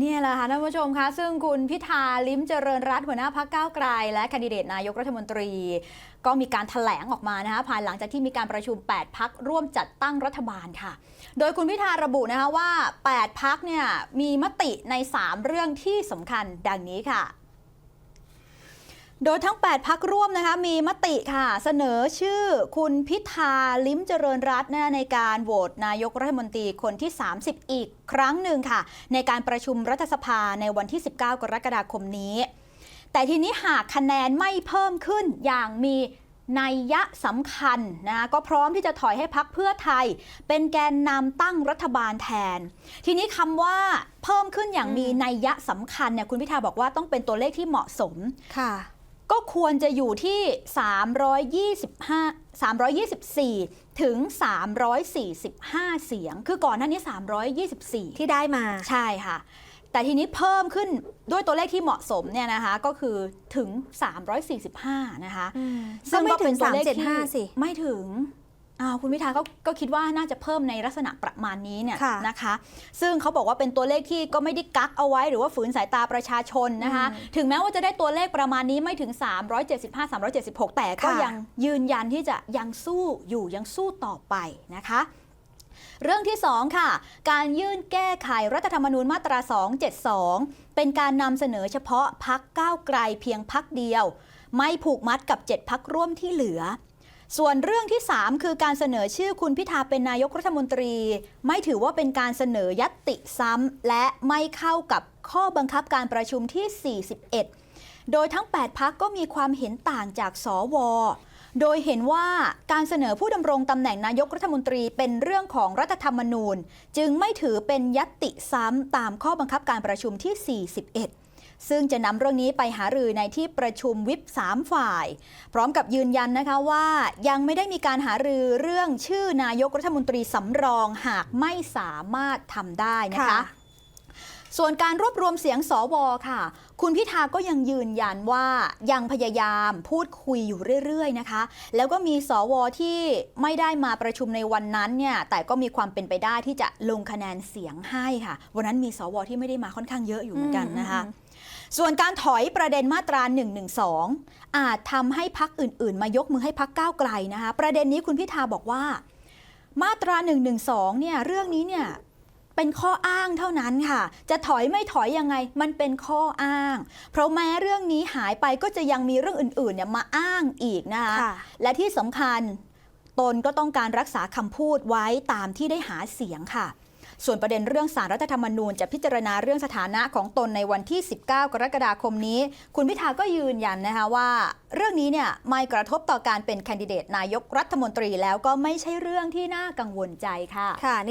เนี่ยแหละค่ะท่านผู้ชมคะซึ่งคุณพิธาลิ้มเจริญรัตน์หัวหน้าพักก้าวไกล และแคนดิเดตนายกรัฐมนตรี ก็มีการถแถลงออกมานะคะภายหลังจากที่มีการประชุม 8 พักร่วมจัดตั้งรัฐบาลค่ะ โดยคุณพิธาระบุนะคะว่า 8 พักเนี่ยมีมติใน 3 เรื่องที่สำคัญดังนี้ค่ะ โดยทั้ง 8 พักร่วมนะคะมีมติค่ะ เสนอชื่อคุณพิธาลิ้มเจริญรัตน์นะในการโหวตนายกรัฐมนตรีคนที่ 30 อีกครั้งหนึ่งค่ะ ในการประชุมรัฐสภาในวันที่ 19 กรกฎาคมนี้ แต่ทีนี้หากคะแนนไม่เพิ่มขึ้นอย่างมีนัยยะสำคัญนะก็พร้อมที่จะถอยให้พักเพื่อไทย เป็นแกนนำตั้งรัฐบาลแทน ทีนี้คำว่าเพิ่มขึ้นอย่างมีนัยยะสำคัญเนี่ยคุณพิธาบอกว่าต้องเป็นตัวเลขที่เหมาะสมค่ะ ก็ควรจะอยู่ที่ 325 324 ถึง 345 เสียง คือก่อนหน้านี้ 324 ที่ได้มาใช่ค่ะ แต่ทีนี้เพิ่มขึ้นด้วยตัวเลขที่เหมาะสมเนี่ยนะคะก็คือถึง 345 นะคะซึ่งไม่ถึงก็เป็นตัวเลขที่375สิไม่ถึงอ้าว คุณพิธาก็ก็คิดว่าน่าจะเพิ่มในลักษณะประมาณนี้เนี่ยค่ะนะคะ ซึ่งเขาบอกว่าเป็นตัวเลขที่ก็ไม่ได้กักเอาไว้ หรือว่าฝืนสายตาประชาชนนะคะ ถึงแม้ว่าจะได้ตัวเลขประมาณนี้ไม่ถึง 375 376 แต่ก็ค่ะยังยืนยันที่จะยังสู้อยู่ยังสู้ต่อไปนะคะเรื่องที่ 2 ค่ะ การยื่นแก้ไขรัฐธรรมนูญมาตรา 272 เป็นการนำเสนอเฉพาะพักก้าวไกลเพียงพักเดียว ไม่ผูกมัดกับ 7 พักร่วมที่เหลือ ส่วนเรื่องที่ 3 คือการเสนอชื่อคุณพิธาเป็นนายกรัฐมนตรี ไม่ถือว่าเป็นการเสนอยัตติซ้ำ และไม่เข้ากับข้อบังคับการประชุมที่ 41 โดยทั้ง 8 พักก็มีความเห็นต่างจากสวโดยเห็นว่าการเสนอผู้ดำรงตำแหน่งนายกรัฐมนตรีเป็นเรื่องของรัฐธรรมนูญ จึงไม่ถือเป็นยัตติซ้ำตามข้อบังคับการประชุมที่ 41 ซึ่งจะนำเรื่องนี้ไปหารือในที่ประชุมวิป3ฝ่าย พร้อมกับยืนยันนะคะว่ายังไม่ได้มีการหารือเรื่องชื่อนายกรัฐมนตรีสำรองหากไม่สามารถทำได้นะคะค่ะส่วนการรวบรวมเสียงสวค่ะ คุณพิธาก็ยังยืนยันว่ายังพยายามพูดคุยอยู่เรื่อย ๆ นะคะ แล้วก็มีสวที่ไม่ได้มาประชุมในวันนั้นเนี่ย แต่ก็มีความเป็นไปได้ที่จะลงคะแนนเสียงให้ค่ะ วันนั้นมีสวที่ไม่ได้มาค่อนข้างเยอะอยู่เหมือนกันนะคะ ส่วนการถอยประเด็นมาตรา 112 อาจทำให้พักอื่น ๆ มายกมือให้พักก้าวไกลนะคะประเด็นนี้คุณพิธาบอกว่า มาตรา 112 เนี่ยเรื่องนี้เนี่ยเป็นข้ออ้างเท่านั้นค่ะ จะถอยไม่ถอยยังไง มันเป็นข้ออ้าง เพราะแม้เรื่องนี้หายไปก็จะยังมีเรื่องอื่น ๆ เนี่ยมาอ้างอีกนะคะค่ะและที่สำคัญตนก็ต้องการรักษาคำพูดไว้ตามที่ได้หาเสียงค่ะ ส่วนประเด็นเรื่องสารรัฐธรรมนูญจะพิจารณาเรื่องสถานะของตนในวันที่ 19 กรกฎาคมนี้ คุณพิธาก็ยืนยันนะคะว่า เรื่องนี้เนี่ยไม่กระทบต่อการเป็นแคนดิเดตนายกรัฐมนตรีแล้วก็ไม่ใช่เรื่องที่น่ากังวลใจค่ะค่ะใน